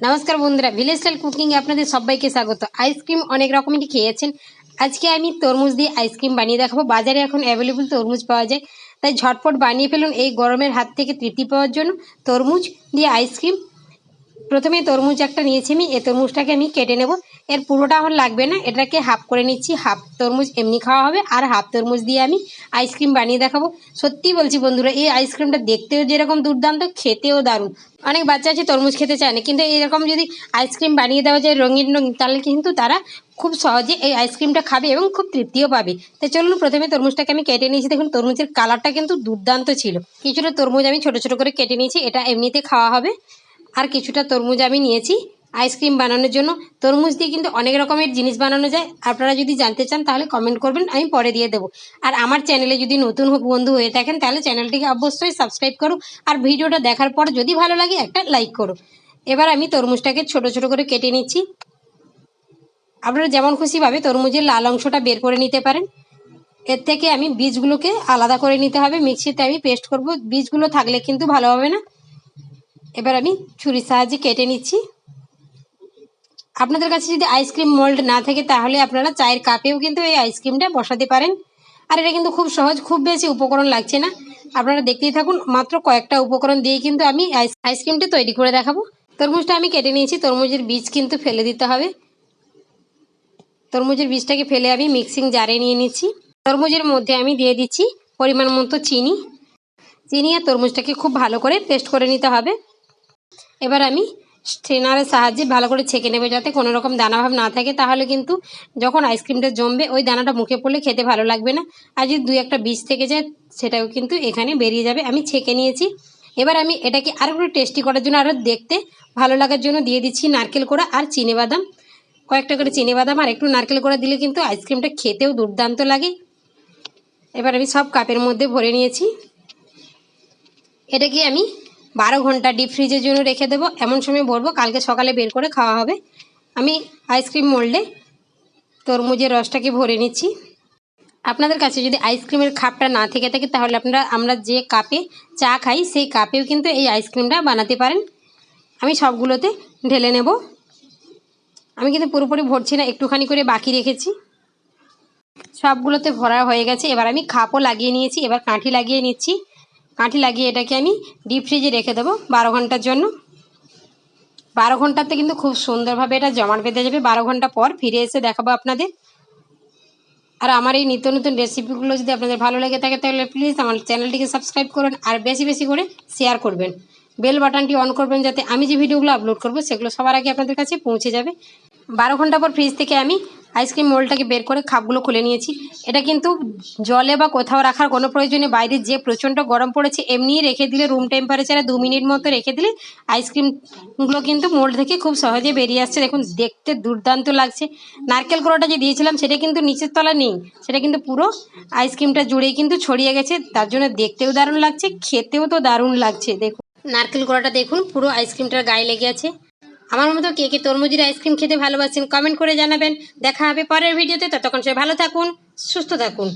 নমস্কার বন্ধুরা village style কুকিংয়ে আপনাদের সবাইকে স্বাগত। আইসক্রিম অনেক রকমেরই খেয়েছেন। আজকে আমি তরমুজ দিয়ে আইসক্রিম বানিয়ে দেখাবো। বাজারে এখন অ্যাভেলেবল তরমুজ পাওয়া যায়। তাই ঝটপট বানিয়ে ফেলুন এই গরমের হাত থেকে তৃপ্তি পাওয়ার জন্য। তরমুজ দিয়ে আইসক্রিম প্রথমে তরমুজ একটা নিয়েছি আমি। এই তরমুজটাকে আমি কেটে নেব। এর পুরোটা আমার লাগবে না। এটাকে হাফ করে নিচ্ছি। হাফ তরমুজ এমনি খাওয়া হবে। আর হাফ তরমুজ দিয়ে আমি আইসক্রিম বানিয়ে দেখাবো। সত্যি বলছি বন্ধুরা, এই আইসক্রিমটা দেখতেও যেরকম দুর্দান্ত, খেতেও দারুণ। অনেক বাচ্চা আছে তরমুজ খেতে চায় না, কিন্তু এরকম যদি আইসক্রিম বানিয়ে দেওয়া যায় রঙিন রঙিন, তাহলে কিন্তু তারা খুব সহজে এই আইসক্রিমটা খাবে এবং খুব তৃপ্তিও পাবে। তো চলুন প্রথমে তরমুজটাকে আমি কেটে নিয়েছি। দেখুন, তরমুজের কালারটা কিন্তু দুর্দান্ত ছিল। কিছুটা তরমুজ আমি ছোট ছোট করে কেটে নিয়েছি। এটা এমনিতে খাওয়া হবে। আর কিছুটা তরমুজ আমি নিয়েছি। আইসক্রিম বানানোর জন্য। তরমুজ দিয়ে কিন্তু অনেক রকমের জিনিস বানানো যায়। আপনারা যদি জানতে চান তাহলে কমেন্ট করবেন, আমি পরে দিয়ে দেবো। আর আমার চ্যানেলে যদি নতুন বন্ধু হয়ে থাকেন, তাহলে চ্যানেলটিকে অবশ্যই সাবস্ক্রাইব করো। আর ভিডিওটা দেখার পর যদি ভালো লাগে, একটা লাইক করো। এবার আমি তরমুজটাকে ছোট ছোট করে কেটে নিচ্ছি। আপনারা যেমন খুশিভাবে তরমুজের লাল অংশটা বের করে নিতে পারেন। এর থেকে আমি বীজগুলোকে আলাদা করে নিতে হবে। মিক্সিতে আমি পেস্ট করব। বীজগুলো থাকলে কিন্তু ভালো হবে না। এবার আমি ছুরির সাহায্যে কেটে নিচ্ছি। আপনাদের কাছে যদি আইসক্রিম মোল্ড না থাকে, তাহলে আপনারা চায়ের কাপেও কিন্তু এই আইসক্রিমটা বসাতে পারেন। আর এটা কিন্তু খুব সহজ, খুব বেশি উপকরণ লাগছে না। আপনারা দেখতেই থাকুন, মাত্র কয়েকটা উপকরণ দিয়ে কিন্তু আমি আইস আইসক্রিমটা তৈরি করে দেখাবো। তরমুজটা আমি কেটে নিয়েছি, তরমুজের বীজ কিন্তু ফেলে দিতে হবে। তরমুজের বীজটাকে ফেলে আমি মিক্সিং জারে নিয়ে নিচ্ছি। তরমুজের মধ্যে আমি দিয়ে দিচ্ছি পরিমাণ মতো চিনি। চিনি আর তরমুজটাকে খুব ভালো করে পেস্ট করে নিতে হবে। এবার আমি স্ট্রেনারের সাহায্যে ভালো করে ছেঁকে নেবে যাতে কোনো রকম দানাভাব না থাকে, তাহলে কিন্তু যখন আইসক্রিমটা জমবে, ওই দানাটা মুখে পড়লে খেতে ভালো লাগবে না। আর যদি দুই একটা বীজ থেকে যায়, সেটাও কিন্তু এখানে বেরিয়ে যাবে। আমি ছেঁকে নিয়েছি। এবার আমি এটাকে আরও একটু টেস্টি করার জন্য আরও দেখতে ভালো লাগার জন্য দিয়ে দিচ্ছি নারকেল কোড়া আর চিনে বাদাম। কয়েকটা করে চিনে বাদাম আর একটু নারকেল কোড়া দিলে কিন্তু আইসক্রিমটা খেতেও দুর্দান্ত লাগে। এবার আমি সব কাপের মধ্যে ভরে নিয়েছি। এটাকে আমি বারো ঘণ্টা ডিপ ফ্রিজের জন্য রেখে দেবো। এমন সময় ভরবো, কালকে সকালে বের করে খাওয়া হবে। আমি আইসক্রিম মোল্ডে তরমুজের রসটাকে ভরে নিচ্ছি। আপনাদের কাছে যদি আইসক্রিমের কাপটা না থেকে থাকে, তাহলে আপনারা, আমরা যে কাপে চা খাই, সেই কাপেও কিন্তু এই আইসক্রিমটা বানাতে পারেন। আমি সবগুলোতে ঢেলে নেব। আমি কিন্তু পুরোপুরি ভরছি না, একটুখানি করে বাকি রেখেছি। সবগুলোতে ভরা হয়ে গেছে। এবার আমি খাপও লাগিয়ে নিয়েছি, এবার কাঠি লাগিয়ে নিচ্ছি। কাঠি লাগিয়ে এটাকে আমি ডিপ ফ্রিজে রেখে দেবো বারো ঘণ্টার জন্য। বারো ঘন্টাতে কিন্তু খুব সুন্দরভাবে এটা জমাট বেঁধে যাবে। বারো ঘণ্টা পর ফিরে এসে দেখাবো আপনাদের। আর আমার এই নিত্য নতুন রেসিপিগুলো যদি আপনাদের ভালো লেগে থাকে, তাহলে প্লিজ আমার চ্যানেলটিকে সাবস্ক্রাইব করুন আর বেশি বেশি করে শেয়ার করবেন। বেল বাটনটি অন করবেন যাতে আমি যে ভিডিওগুলো আপলোড করব, সেগুলো সবার আগে আপনাদের কাছে পৌঁছে যাবে। বারো ঘণ্টা পর ফ্রিজ থেকে আমি আইসক্রিম মোলটাকে বের করে খাপগুলো খুলে নিয়েছি। এটা কিন্তু জলে বা কোথাও রাখার কোনো প্রয়োজনে বাইরে যে প্রচণ্ড গরম পড়েছে এমনি রেখে দিলে রুম টেম্পারেচারে দু মিনিট মতো রেখে দিলে আইসক্রিমগুলো কিন্তু মোল্ড থেকে খুব সহজে বেরিয়ে আসছে। দেখুন, দেখতে দুর্দান্ত লাগছে। নারকেল কোড়াটা যে দিয়েছিলাম, সেটা কিন্তু নিচের তলা নেই। সেটা কিন্তু পুরো আইসক্রিমটা জুড়েই কিন্তু ছড়িয়ে গেছে। তার জন্য দেখতেও দারুণ লাগছে, খেতেও তো দারুণ লাগছে। দেখুন, নারকেল কোড়াটা দেখুন, পুরো আইসক্রিমটার গায়ে লেগে আছে। আমার মতো কে কে তরমুজির আইসক্রিম খেতে ভালোবাসেন কমেন্ট করে জানাবেন। দেখা হবে পরের ভিডিওতে, ততক্ষণ সে ভালো থাকুন, সুস্থ থাকুন।